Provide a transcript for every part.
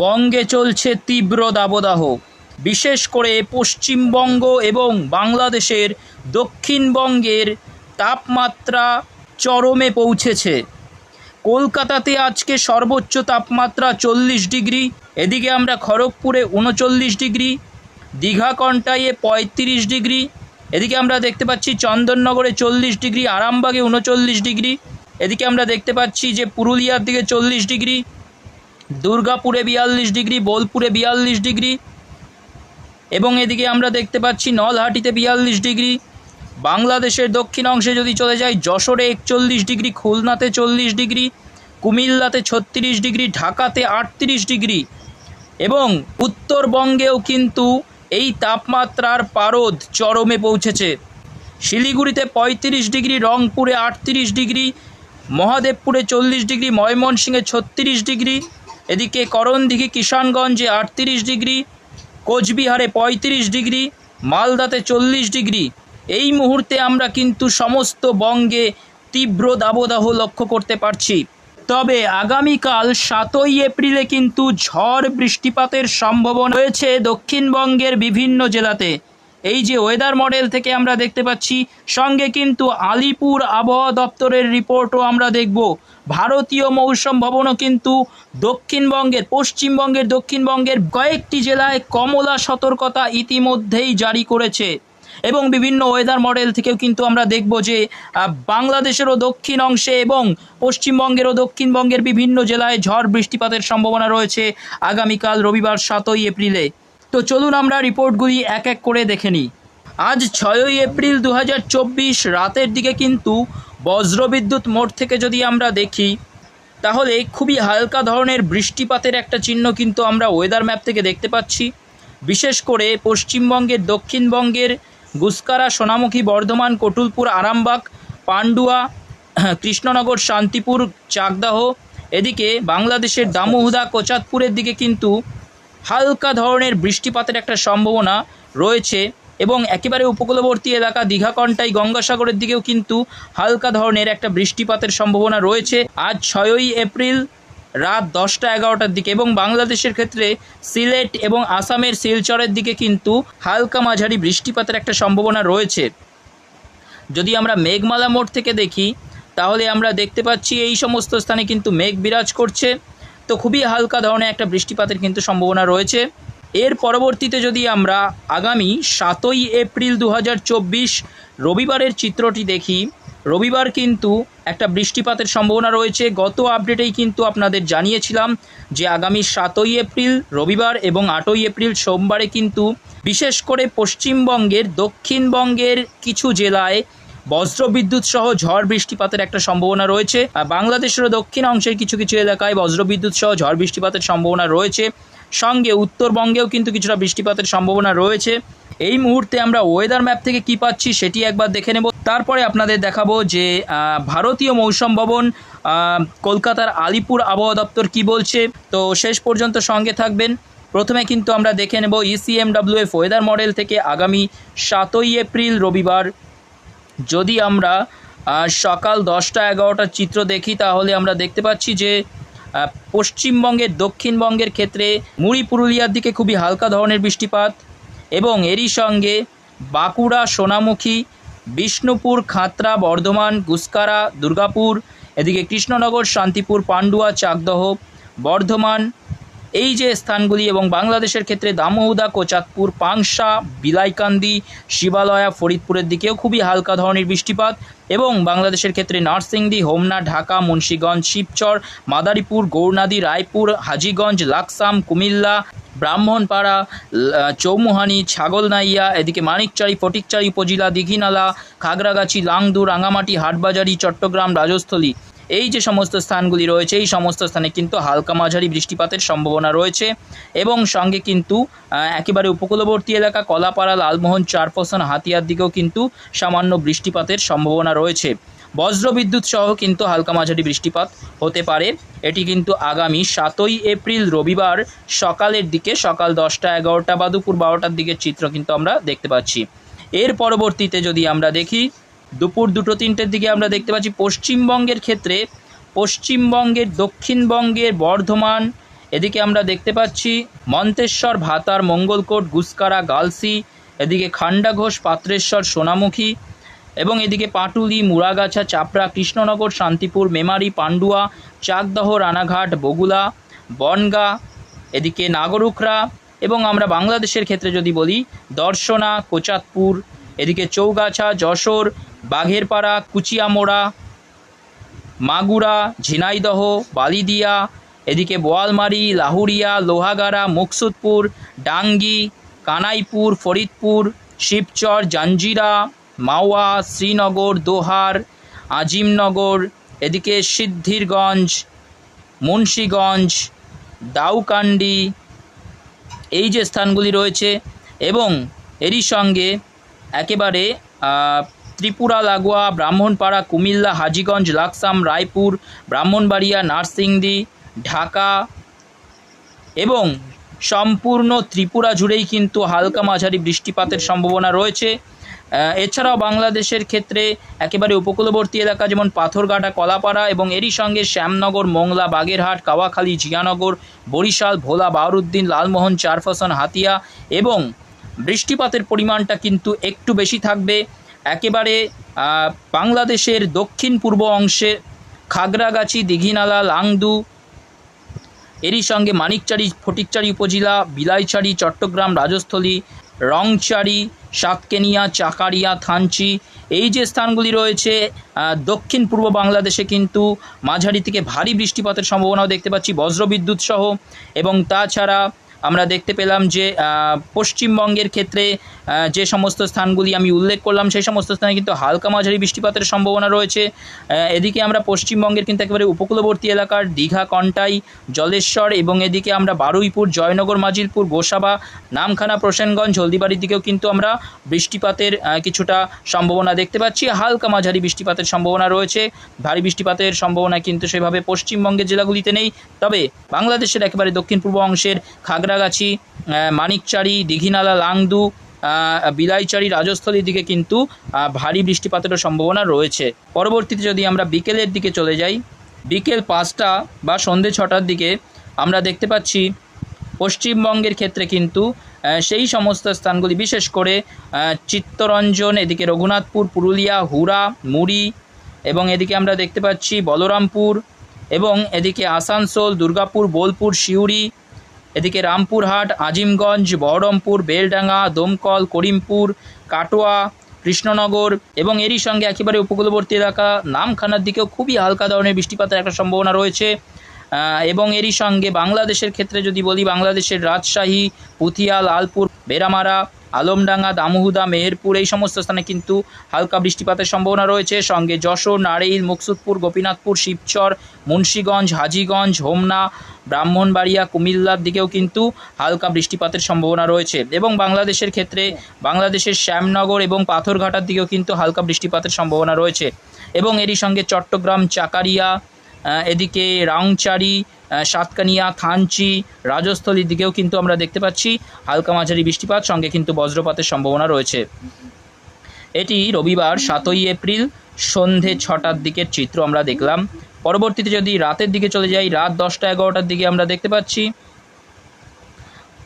বঙ্গে চলছে তীব্র দাবদাহ। বিশেষ করে পশ্চিমবঙ্গ এবং বাংলাদেশের দক্ষিণবঙ্গের তাপমাত্রা চরমে পৌঁছেছে। কলকাতাতে আজকে সর্বোচ্চ তাপমাত্রা চল্লিশ ডিগ্রি, এদিকে আমরা খড়গপুরে উনচল্লিশ ডিগ্রি, দীঘা কন্টাইয়ে পঁয়ত্রিশ ডিগ্রি, এদিকে আমরা দেখতে পাচ্ছি চন্দননগরে চল্লিশ ডিগ্রি, আরামবাগে উনচল্লিশ ডিগ্রি, এদিকে আমরা দেখতে পাচ্ছি যে পুরুলিয়ার দিকে চল্লিশ ডিগ্রি দুর্গাপুরে বিয়াল্লিশ ডিগ্রি, বোলপুরে বিয়াল্লিশ ডিগ্রি এবং এদিকে আমরা দেখতে পাচ্ছি নলহাটিতে বিয়াল্লিশ ডিগ্রি, বাংলাদেশের দক্ষিণ অংশে যদি চলে যাই, যশোরে একচল্লিশ ডিগ্রি, খুলনাতে চল্লিশ ডিগ্রি, কুমিল্লাতে ছত্রিশ ডিগ্রি, ঢাকাতে আটত্রিশ ডিগ্রি এবং উত্তরবঙ্গেও কিন্তু এই তাপমাত্রার পারদ চরমে পৌঁছেছে। শিলিগুড়িতে পঁয়ত্রিশ ডিগ্রি, রংপুরে আটত্রিশ ডিগ্রি, মহাদেবপুরে চল্লিশ ডিগ্রি, ময়মনসিংহে ছত্রিশ ডিগ্রি এদিকে করণদিঘি কিষানগঞ্জে আটত্রিশ ডিগ্রি, কোচবিহারে পঁয়ত্রিশ ডিগ্রি, মালদাতে চল্লিশ ডিগ্রি। এই মুহূর্তে আমরা কিন্তু সমস্ত বঙ্গে তীব্র দাবদাহ লক্ষ্য করতে পারছি। তবে আগামীকাল সাতই এপ্রিলে কিন্তু ঝড় বৃষ্টিপাতের সম্ভাবনা রয়েছে দক্ষিণবঙ্গের বিভিন্ন জেলাতে। এই যে ওয়েদার মডেল থেকে আমরা দেখতে পাচ্ছি, সঙ্গে কিন্তু আলিপুর আবহাওয়া দপ্তরের রিপোর্টও আমরা দেখব। ভারতীয় মৌসুম ভবনও কিন্তু দক্ষিণবঙ্গের, পশ্চিমবঙ্গের, দক্ষিণবঙ্গের কয়েকটি জেলায় কমলা সতর্কতা ইতিমধ্যেই জারি করেছে। এবং বিভিন্ন ওয়েদার মডেল থেকেও কিন্তু আমরা দেখব যে বাংলাদেশেরও দক্ষিণ অংশে এবং পশ্চিমবঙ্গেরও দক্ষিণবঙ্গের বিভিন্ন জেলায় ঝড় বৃষ্টিপাতের সম্ভাবনা রয়েছে আগামীকাল রবিবার সাতই এপ্রিলে। তো চলুন আমরা রিপোর্টগুলি এক এক করে দেখে নিই। আজ ছয়ই এপ্রিল দু হাজার চব্বিশ রাতের দিকে কিন্তু বজ্রবিদ্যুৎ মোড় থেকে যদি আমরা দেখি, তাহলে খুবই হালকা ধরনের বৃষ্টিপাতের একটা চিহ্ন কিন্তু আমরা ওয়েদার ম্যাপ থেকে দেখতে পাচ্ছি। বিশেষ করে পশ্চিমবঙ্গের, দক্ষিণবঙ্গের গুসকারা, সোনামুখী, বর্ধমান, কটুলপুর, আরামবাগ, পান্ডুয়া, কৃষ্ণনগর, শান্তিপুর, চাকদাহ, এদিকে বাংলাদেশের দামোহদা কোচাতপুরের দিকে কিন্তু হালকা ধরনের বৃষ্টিপাতের একটা সম্ভাবনা রয়েছে এবং একেবারে উপকূলবর্তী এলাকা দীঘাকণ্টাই গঙ্গাসাগরের দিকেও কিন্তু হালকা ধরনের একটা বৃষ্টিপাতের সম্ভাবনা রয়েছে। আজ ছয়ই এপ্রিল রাত দশটা এগারোটার দিকে এবং বাংলাদেশের ক্ষেত্রে সিলেট এবং আসামের শিলচরের দিকে কিন্তু হালকা মাঝারি বৃষ্টিপাতের একটা সম্ভাবনা রয়েছে। যদি আমরা মেঘমালা মোড় থেকে দেখি, তাহলে আমরা দেখতে পাচ্ছি এই সমস্ত স্থানে কিন্তু মেঘ বিরাজ করছে। তো খুবই হালকা ধরনের একটা বৃষ্টিপাতের কিন্তু সম্ভাবনা রয়েছে। এর পরবর্তীতে যদি আমরা আগামী সাতই এপ্রিল দু হাজার চব্বিশ রবিবারের চিত্রটি দেখি, রবিবার কিন্তু একটা বৃষ্টিপাতের সম্ভাবনা রয়েছে। গত আপডেটেই কিন্তু আপনাদের জানিয়েছিলাম যে আগামী সাতই এপ্রিল, রবিবার এবং আটই এপ্রিল সোমবারে কিন্তু বিশেষ করে পশ্চিমবঙ্গের, দক্ষিণবঙ্গের কিছু জেলায় বজ্রবিদ্যুৎ সহ ঝড় বৃষ্টিপাতের একটা সম্ভাবনা রয়েছে। আর বাংলাদেশেরও দক্ষিণ অংশের কিছু কিছু এলাকায় বজ্রবিদ্যুৎ সহ ঝড় বৃষ্টিপাতের সম্ভাবনা রয়েছে। সঙ্গে উত্তরবঙ্গেও কিন্তু কিছুটা বৃষ্টিপাতের সম্ভাবনা রয়েছে। এই মুহূর্তে আমরা ওয়েদার ম্যাপ থেকে কি পাচ্ছি সেটি একবার দেখে নেব। তারপরে আপনাদের দেখাবো যে ভারতীয় মৌসুম ভবন কলকাতার আলিপুর আবহাওয়া দপ্তর কি বলছে। তো শেষ পর্যন্ত সঙ্গে থাকবেন। প্রথমে কিন্তু আমরা দেখে নেব ইসিএমডাব্লিউএফ ওয়েদার মডেল থেকে আগামী সাতই এপ্রিল রবিবার। যদি আমরা সকাল দশটা এগারোটার চিত্র দেখি, তাহলে আমরা দেখতে পাচ্ছি যে পশ্চিমবঙ্গের দক্ষিণবঙ্গের ক্ষেত্রে মুড়ি পুরুলিয়ার দিকে খুবই হালকা ধরনের বৃষ্টিপাত এবং এরই সঙ্গে বাঁকুড়া, সোনামুখী, বিষ্ণুপুর, খাতরা, বর্ধমান, গুসকারা, দুর্গাপুর, এদিকে কৃষ্ণনগর, শান্তিপুর, পান্ডুয়া, চাকদহ, বর্ধমান এই যে স্থানগুলি এবং বাংলাদেশের ক্ষেত্রে দামোহদা কোচাতপুর পাংশা, বিলাইকান্দি, শিবালয়া, ফরিদপুরের দিকেও খুবই হালকা ধরনের বৃষ্টিপাত এবং বাংলাদেশের ক্ষেত্রে নরসিংদী হোমনা, ঢাকা, মুন্সীগঞ্জ, শিবচর, মাদারীপুর, গৌরনাদি, রায়পুর, হাজিগঞ্জ, লাকসাম, কুমিল্লা, ব্রাহ্মণপাড়া চৌমুহানি, ছাগলনাইয়া, এদিকে মানিকচারি, ফটিকচারি উপজেলা, দীঘিনালা, খাগড়াগাছি, লাংদু, রাঙামাটি, হাটবাজারি, চট্টগ্রাম, রাজস্থলী। এই যে সমস্ত স্থানগুলি রয়েছে, এই সমস্ত স্থানে কিন্তু হালকা মাঝারি বৃষ্টিপাতের সম্ভাবনা রয়েছে এবং সঙ্গে কিন্তু একেবারে উপকূলবর্তী এলাকা কলাপাড়া, লালমোহন চারপোষণ হাতিয়ার দিকেও কিন্তু সামান্য বৃষ্টিপাতের সম্ভাবনা রয়েছে। বজ্রবিদ্যুৎ সহ কিন্তু হালকা মাঝারি বৃষ্টিপাত হতে পারে। এটি কিন্তু আগামী সাতই এপ্রিল রবিবার সকালের দিকে, সকাল দশটা, এগারোটা বা দুপুর বারোটার দিকের চিত্র কিন্তু আমরা দেখতে পাচ্ছি। এর পরবর্তীতে যদি আমরা দেখি দুপুর দুটো তিনটের দিকে আমরা দেখতে পাচ্ছি পশ্চিমবঙ্গের ক্ষেত্রে পশ্চিমবঙ্গের দক্ষিণবঙ্গের বর্ধমান, এদিকে আমরা দেখতে পাচ্ছি মন্তেশ্বর, ভাতার, মঙ্গলকোট, গুসকারা, গালসি, এদিকে খান্ডা ঘোষ, পাত্রেশ্বর, সোনামুখী এবং এদিকে পাটুলি, মুড়াগাছা, চাপড়া, কৃষ্ণনগর, শান্তিপুর, মেমারি, পান্ডুয়া, চাকদহ, রানাঘাট, বগুলা, বনগা, এদিকে নাগরুখরা এবং আমরা বাংলাদেশের ক্ষেত্রে যদি বলি দর্শনা কোচাতপুর এদিকে চৌগাছা, যশোর বাঘেরপাড়া, কুচিয়ামোড়া, মাগুরা, ঝিনাইদহ, বালিদিয়া, এদিকে বোয়ালমারি লাহুরিয়া লোহাগাড়া, মুকসুদপুর, ডাঙ্গি, কানাইপুর, ফরিদপুর, শিবচর, জাঞ্জিরা, মাওয়া, শ্রীনগর, দোহার, আজিমনগর, এদিকে সিদ্ধিরগঞ্জ, মুন্সীগঞ্জ, দাউকান্ডি, এই যে স্থানগুলি রয়েছে এবং এরই সঙ্গে একেবারে ত্রিপুরা, লাগোয়া, ব্রাহ্মণপাড়া, কুমিল্লা, হাজিগঞ্জ, লাকসাম, রায়পুর, ব্রাহ্মণবাড়িয়া, নার্সিংদী, ঢাকা এবং সম্পূর্ণ ত্রিপুরা জুড়েই কিন্তু হালকা মাঝারি বৃষ্টিপাতের সম্ভাবনা রয়েছে। এছাড়াও বাংলাদেশের ক্ষেত্রে একেবারে উপকূলবর্তী এলাকা যেমন পাথরঘাটা, কলাপাড়া এবং এরই সঙ্গে শ্যামনগর, মোংলা, বাগেরহাট, কাওয়াখালী, জিয়ানগর, বরিশাল, ভোলা, বাহারুদ্দিন, লালমোহন, চারফাসন, হাতিয়া এবং বৃষ্টিপাতের পরিমাণটা কিন্তু একটু বেশি থাকবে। একেবারে বাংলাদেশের দক্ষিণ পূর্ব অংশে খাগড়াগাছি, দিঘিনালা, লাংদু, এরই সঙ্গে মানিকচারি ফটিকচারি উপজেলা বিলাইচারি চট্টগ্রাম রাজস্থলী রংচারি সাতকেনিয়া, চাকারিয়া, থানচি, এই যে স্থানগুলি রয়েছে দক্ষিণ পূর্ব বাংলাদেশে কিন্তু মাঝারি থেকে ভারী বৃষ্টিপাতের সম্ভাবনাও দেখতে পাচ্ছি, বজ্রবিদ্যুৎ সহ, এবং তাছাড়া আমরা দেখতে পেলাম যে পশ্চিমবঙ্গের ক্ষেত্রে যে সমস্ত স্থানগুলি আমি উল্লেখ করলাম, সেই সমস্ত স্থানে কিন্তু হালকা মাঝারি বৃষ্টিপাতের সম্ভাবনা রয়েছে। এদিকে আমরা পশ্চিমবঙ্গের কিন্তু একেবারে উপকূলবর্তী এলাকার দীঘা, কন্টাই, জলেশ্বর এবং এদিকে আমরা বারুইপুর, জয়নগর, মাজিলপুর, গোসাবা, নামখানা, প্রসেনগঞ্জ, হলদিবাড়ির দিকেও কিন্তু আমরা বৃষ্টিপাতের কিছুটা সম্ভাবনা দেখতে পাচ্ছি। হালকা মাঝারি বৃষ্টিপাতের সম্ভাবনা রয়েছে। ভারী বৃষ্টিপাতের সম্ভাবনা কিন্তু সেভাবে পশ্চিমবঙ্গের জেলাগুলিতে নেই। তবে বাংলাদেশের একেবারে দক্ষিণ পূর্ব অংশের খাগড়াগাছি আহ, মানিকচারি দীঘিনালা লাংদু বিলাইচারি রাজস্থলীর দিকে কিন্তু ভারী বৃষ্টিপাতেরও সম্ভাবনা রয়েছে। পরবর্তীতে যদি আমরা বিকেলের দিকে চলে যাই বিকেল পাঁচটা বা সন্ধে ছটার দিকে আমরা দেখতে পাচ্ছি পশ্চিমবঙ্গের ক্ষেত্রে কিন্তু সেই সমস্ত স্থানগুলি বিশেষ করে চিত্তরঞ্জন এদিকে রঘুনাথপুর পুরুলিয়া হুরা মুড়ি এবং এদিকে আমরা দেখতে পাচ্ছি বলরামপুর এবং এদিকে আসানসোল দুর্গাপুর বোলপুর সিউড়ি এদিকে রামপুরহাট আজিমগঞ্জ, বহরমপুর, বেলডাঙ্গা, দমকল, করিমপুর, কাটোয়া, কৃষ্ণনগর এবং এরই সঙ্গে একেবারে উপকূলবর্তী এলাকা। নামখানার দিকেও খুবই হালকা ধরনের বৃষ্টিপাতের একটা সম্ভাবনা রয়েছে। এবং এরই সঙ্গে বাংলাদেশের ক্ষেত্রে যদি বলি, বাংলাদেশের রাজশাহী পুথিয়া লালপুর বেরামারা আলমডাঙ্গা, দামুহুদা, মেহেরপুর, এই সমস্ত স্থানে কিন্তু হালকা বৃষ্টিপাতের সম্ভাবনা রয়েছে। সঙ্গে যশোর, নারেইল, মুকসুদপুর, গোপীনাথপুর, শিবচর, মুন্সীগঞ্জ, হাজিগঞ্জ, হোমনা, ব্রাহ্মণবাড়িয়া, কুমিল্লার দিকেও কিন্তু হালকা বৃষ্টিপাতের সম্ভাবনা রয়েছে। এবং বাংলাদেশের ক্ষেত্রে বাংলাদেশের শ্যামনগর এবং পাথরঘাটার দিকেও কিন্তু হালকা বৃষ্টিপাতের সম্ভাবনা রয়েছে। এবং এরই সঙ্গে চট্টগ্রাম, চাকারিয়া এদিকে আহ, সাতকানিয়া থানচি রাজস্থলীর দিকেও কিন্তু আমরা দেখতে পাচ্ছি হালকা মাঝারি বৃষ্টিপাত সঙ্গে কিন্তু বজ্রপাতের সম্ভাবনা রয়েছে। এটি রবিবার সাতই এপ্রিল সন্ধে ছটার দিকের চিত্র আমরা দেখলাম। পরবর্তীতে যদি রাতের দিকে চলে যাই রাত দশটা এগারোটার দিকে আমরা দেখতে পাচ্ছি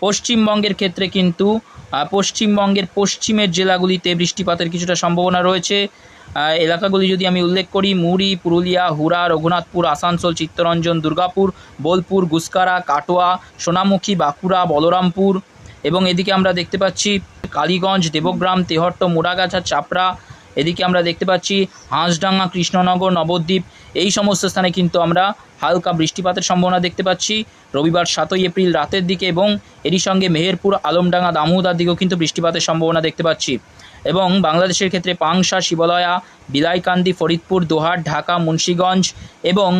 পশ্চিমবঙ্গের ক্ষেত্রে কিন্তু পশ্চিমবঙ্গের পশ্চিমের জেলাগুলিতে বৃষ্টিপাতের কিছুটা সম্ভাবনা রয়েছে। এলাকাগুলি যদি আমি উল্লেখ করি, মুড়ি, পুরুলিয়া হুরা রঘুনাথপুর, আসানসোল, চিত্তরঞ্জন, দুর্গাপুর, বোলপুর, গুসকারা, কাটোয়া, সোনামুখী, বাঁকুড়া, বলরামপুর এবং এদিকে আমরা দেখতে পাচ্ছি কালীগঞ্জ, দেবগ্রাম, তেহট্ট, মুড়াগাছা, চাপড়া, এদিকে আমরা দেখতে পাচ্ছি হাঁসডাঙ্গা, কৃষ্ণনগর, নবদ্বীপ। এই সমস্ত স্থানে কিন্তু আমরা হালকা বৃষ্টিপাতের সম্ভাবনা দেখতে পাচ্ছি। রবিবার সাতই এপ্রিল রাতের দিকে এবং এরই সঙ্গে মেহেরপুর, আলমডাঙ্গা, দামোদার দিকেও কিন্তু বৃষ্টিপাতের সম্ভাবনা দেখতে পাচ্ছি। এবং বাংলাদেশের ক্ষেত্রে পাংশা, শিবালয়া, বিলাইকান্দি, ফরিদপুর, দোহার, ঢাকা, মুন্সীগঞ্জ এবং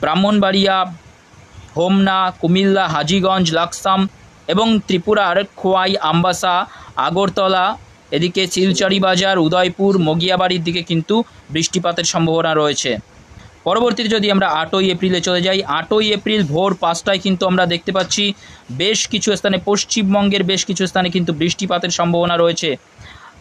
ব্রাহ্মণবাড়িয়া, হোমনা, কুমিল্লা, হাজিগঞ্জ, লাকসাম এবং ত্রিপুরার খোয়াই, আমবাসা, আগরতলা, এদিকে চিলচারি বাজার, উদয়পুর, মগিয়াবাড়ির দিকে কিন্তু বৃষ্টিপাতের সম্ভাবনা রয়েছে। পরবর্তীতে যদি আমরা আটই এপ্রিলে চলে যাই, আটই এপ্রিল ভোর পাঁচটায় কিন্তু আমরা দেখতে পাচ্ছি বেশ কিছু স্থানে, পশ্চিমবঙ্গের বেশ কিছু স্থানে কিন্তু বৃষ্টিপাতের সম্ভাবনা রয়েছে।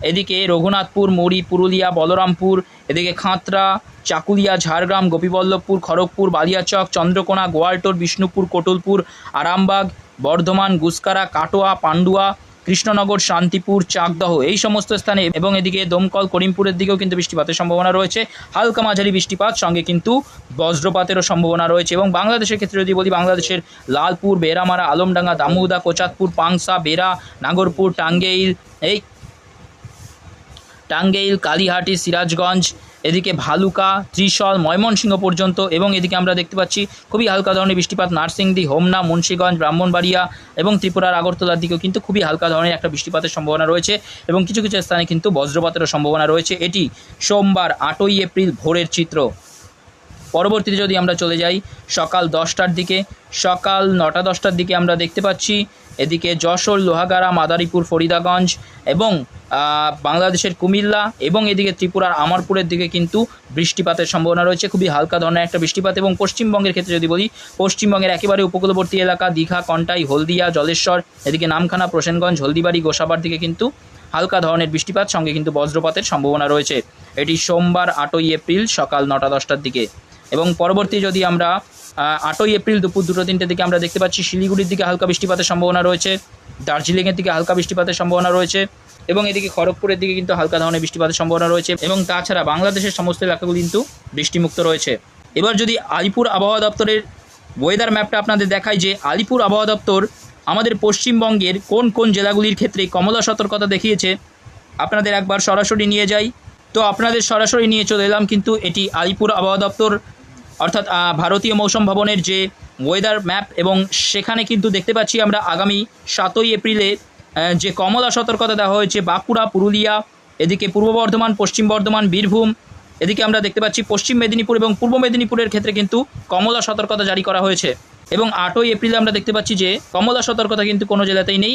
এদিকে রঘুনাথপুর, মুড়ি, পুরুলিয়া, বলরামপুর, এদিকে খাঁতরা, চাকুলিয়া, ঝাড়গ্রাম, গোপীবল্লভপুর, খড়গপুর, বালিয়াচক, চন্দ্রকোনা, গোয়ালটোর, বিষ্ণুপুর, কোটলপুর, আরামবাগ, বর্ধমান, গুসকারা, কাটোয়া, পান্ডুয়া কৃষ্ণনগর, শান্তিপুর, চাকদহ এই সমস্ত স্থানে এবং এদিকে দমকল করিমপুরের দিকেও কিন্তু বৃষ্টিপাতের সম্ভাবনা রয়েছে। হালকা মাঝারি বৃষ্টিপাত, সঙ্গে কিন্তু বজ্রপাতেরও সম্ভাবনা রয়েছে এবং বাংলাদেশের ক্ষেত্রে যদি বলি বাংলাদেশের লালপুর বেরামারা আলমডাঙ্গা, দামুদা, কোচাতপুর, পাংসা বেরা নাগরপুর, টাঙ্গেইল, এই টাঙ্গেইল, কালীহাটি, সিরাজগঞ্জ এদিকে ভালুকা, ত্রিশল, ময়মনসিংহ পর্যন্ত এবং এদিকে আমরা দেখতে পাচ্ছি খুবই হালকা ধরনের বৃষ্টিপাত নার্সিংদী, হোমনা, মুন্সীগঞ্জ, ব্রাহ্মণবাড়িয়া এবং ত্রিপুরার আগরতলার দিকেও কিন্তু খুবই হালকা ধরনের একটা বৃষ্টিপাতের সম্ভাবনা রয়েছে এবং কিছু কিছু স্থানে কিন্তু বজ্রপাতেরও সম্ভাবনা রয়েছে। এটি সোমবার আটই এপ্রিল ভোরের চিত্র। পরবর্তীতে যদি আমরা চলে যাই সকাল দশটার দিকে, সকাল নটা দশটার দিকে আমরা দেখতে পাচ্ছি এদিকে যশোর, লোহাগাড়া, মাদারীপুর, ফরিদাগঞ্জ এবং বাংলাদেশের কুমিল্লা এবং এদিকে ত্রিপুরার আমারপুরের দিকে কিন্তু বৃষ্টিপাতের সম্ভাবনা রয়েছে। খুবই হালকা ধরনের একটা বৃষ্টিপাত এবং পশ্চিমবঙ্গের ক্ষেত্রে যদি বলি, পশ্চিমবঙ্গের একেবারে উপকূলবর্তী এলাকা দীঘা, কন্টাই, হলদিয়া, জলেশ্বর, এদিকে নামখানা, প্রসেনগঞ্জ, হলদিবাড়ি, গোসাবার দিকে কিন্তু হালকা ধরনের বৃষ্টিপাত, সঙ্গে কিন্তু বজ্রপাতের সম্ভাবনা রয়েছে। এটি সোমবার আটই এপ্রিল সকাল নটা দশটার দিকে। এবং পরবর্তী যদি আমরা আটই এপ্রিল দুপুর দুটো তিনটে দিকে আমরা দেখতে পাচ্ছি শিলিগুড়ির দিকে হালকা বৃষ্টিপাতের সম্ভাবনা রয়েছে, দার্জিলিংয়ের দিকে হালকা বৃষ্টিপাতের সম্ভাবনা রয়েছে, এবং এদিকে খড়গপুরের দিকে কিন্তু হালকা ধরনের বৃষ্টিপাতের সম্ভাবনা রয়েছে, এবং তাছাড়া বাংলাদেশের সমস্ত এলাকাগুলি কিন্তু বৃষ্টিমুক্ত রয়েছে। এবার যদি আলিপুর আবহাওয়া দপ্তরের ওয়েদার ম্যাপটা আপনাদের দেখায় যে আলিপুর আবহাওয়া দপ্তর আমাদের পশ্চিমবঙ্গের কোন কোন জেলাগুলির ক্ষেত্রে কমলা সতর্কতা দেখিয়েছে, আপনাদের একবার সরাসরি নিয়ে যাই। তো আপনাদের সরাসরি নিয়ে চলে এলাম কিন্তু এটি আলিপুর আবহাওয়া দপ্তর অর্থাৎ ভারতীয় মৌসুম ভবনের যে ওয়েদার ম্যাপ এবং সেখানে কিন্তু দেখতে পাচ্ছি আমরা আগামী সাতই এপ্রিলে যে কমলা সতর্কতা দেওয়া হয়েছে, বাঁকুড়া, পুরুলিয়া, এদিকে পূর্ব বর্ধমান, পশ্চিম বর্ধমান, বীরভূম, এদিকে আমরা দেখতে পাচ্ছি পশ্চিম মেদিনীপুর এবং পূর্ব মেদিনীপুরের ক্ষেত্রে কিন্তু কমলা সতর্কতা জারি করা হয়েছে। এবং আটই এপ্রিলে আমরা দেখতে পাচ্ছি যে কমলা সতর্কতা কিন্তু কোনো জেলাতেই নেই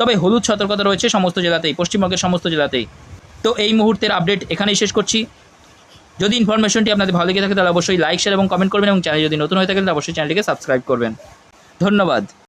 তবে হলুদ সতর্কতা রয়েছে সমস্ত জেলাতেই, পশ্চিমবঙ্গের সমস্ত জেলাতেই। তো এই মুহূর্তের আপডেট এখানেই শেষ করছি। যদি ইনফরমেশনটি আপনাদের ভালো লেগে থাকে, তাহলে অবশ্যই লাইক শেয়ার এবং কমেন্ট করবেন এবং চ্যানেল যদি নতুন হয়ে থাকে তাহলে অবশ্যই চ্যানেলটিকে সাবস্ক্রাইব করবেন। ধন্যবাদ।